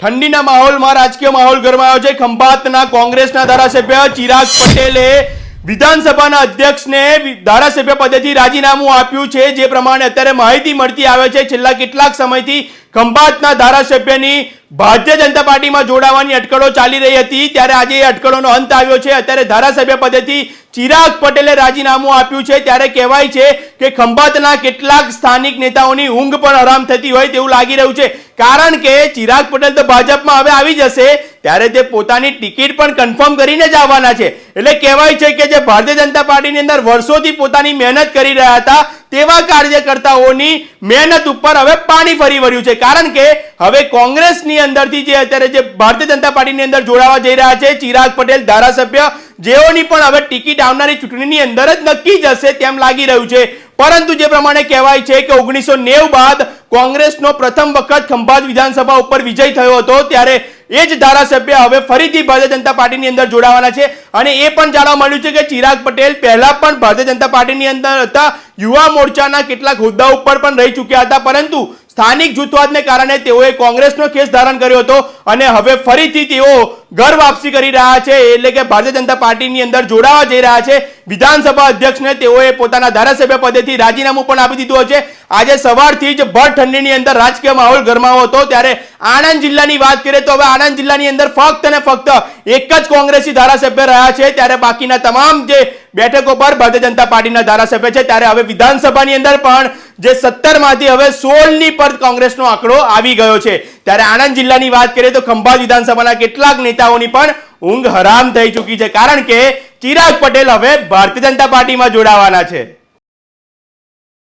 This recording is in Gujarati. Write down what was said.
ઠંડીના માહોલમાં રાજકીય માહોલ ગરમાયો છે. ખંભાતના કોંગ્રેસના ધારાસભ્ય ચિરાગ પટેલે વિધાનસભાના અધ્યક્ષને ધારાસભ્ય પદેથી રાજીનામું આપ્યું છે. જે પ્રમાણે અત્યારે માહિતી મળતી આવે છે, છેલ્લા કેટલાક સમયથી ખંભાતના ધારાસભ્યની ભારતીય જનતા પાર્ટીમાં જોડાવાની અટકળો ચાલી રહી હતી. ત્યારે આજે એ અટકળોનો અંત આવ્યો છે. અત્યારે ધારાસભ્ય પદેથી ચિરાગ પટેલે રાજીનામું આપ્યું છે. ત્યારે કહેવાય છે કે ખંભાતના કેટલાક સ્થાનિક નેતાઓની ઊંઘ પણ આરામ થતી હોય તેવું લાગી રહ્યું છે. કારણ કે ચિરાગ પટેલ તો ભાજપમાં હવે આવી જશે. ત્યારે તે પોતાની ટિકિટ પણ કન્ફર્મ કરીને જ આવવાના છે. એટલે કહેવાય છે કે જે ભારતીય જનતા પાર્ટીની અંદર વર્ષોથી પોતાની મહેનત કરી રહ્યા હતા, તેવા કાર્યકર્તાઓની મહેનત ઉપર હવે પાણી ફરી વળ્યું છે. કારણ કે હવે કોંગ્રેસની અંદરથી જે અત્યારે જે ભારતીય જનતા પાર્ટીની અંદર જોડાવા જઈ રહ્યા છે, ચિરાગ પટેલ ધારાસભ્ય, જેઓની પણ હવે ટિકિટ આવનારી ચૂંટણીની અંદર જ નક્કી જશે તેમ લાગી રહ્યું છે. પરંતુ જે પ્રમાણે કહેવાય છે કે ઓગણીસો બાદ કોંગ્રેસનો પ્રથમ વખત ખંભાત વિધાનસભા ઉપર વિજય થયો હતો, ત્યારે એ જ ધારાસભ્ય હવે ફરીથી ભારતીય જનતા પાર્ટીની અંદર જોડાવાના છે. અને એ પણ જાણવા મળ્યું છે કે ચિરાગ પટેલ પહેલા પણ ભારતીય જનતા પાર્ટીની અંદર હતા. યુવા મોરચાના કેટલાક હોદ્દા ઉપર પણ રહી ચૂક્યા હતા, પરંતુ સ્થાનિક જૂથવાદને કારણે તેઓએ કોંગ્રેસનો કેસ ધારણ કર્યો હતો અને હવે ફરીથી તેઓ ઘર વાપસી કરી રહ્યા છે, એટલે કે ભારતીય જનતા પાર્ટીની અંદર જોડાવા જઈ રહ્યા છે. વિધાનસભા અધ્યક્ષને તેઓએ પોતાના ધારાસભ્ય પદેથી રાજીનામું પણ આપી દીધું છે આજે સવારથી જ ભર ઠંડીની અંદર રાજકીય માહોલ ગરમાવો હતો, ત્યારે આણંદ જિલ્લાની વાત કરીએ તો હવે આણંદ જિલ્લાની અંદર ફક્ત અને ફક્ત એક જ કોંગ્રેસી ધારાસભ્ય રહ્યા છે, ત્યારે બાકીના તમામ જે બેઠકો પર ભારતીય જનતા પાર્ટીના ધારાસભ્ય છે, ત્યારે હવે વિધાનસભાની અંદર પણ જે સત્તરમાંથી હવે સોળની પર કોંગ્રેસનો આંકડો આવી ગયો છે. ત્યારે આણંદ જિલ્લાની વાત કરીએ તો ખંભાત વિધાનસભાના કેટલાક નેતાઓની પણ ઊંઘ હરામ થઈ ચૂકી છે. કારણ કે ચિરાગ પટેલ હવે ભારતીય જનતા પાર્ટીમાં જોડાવાના છે.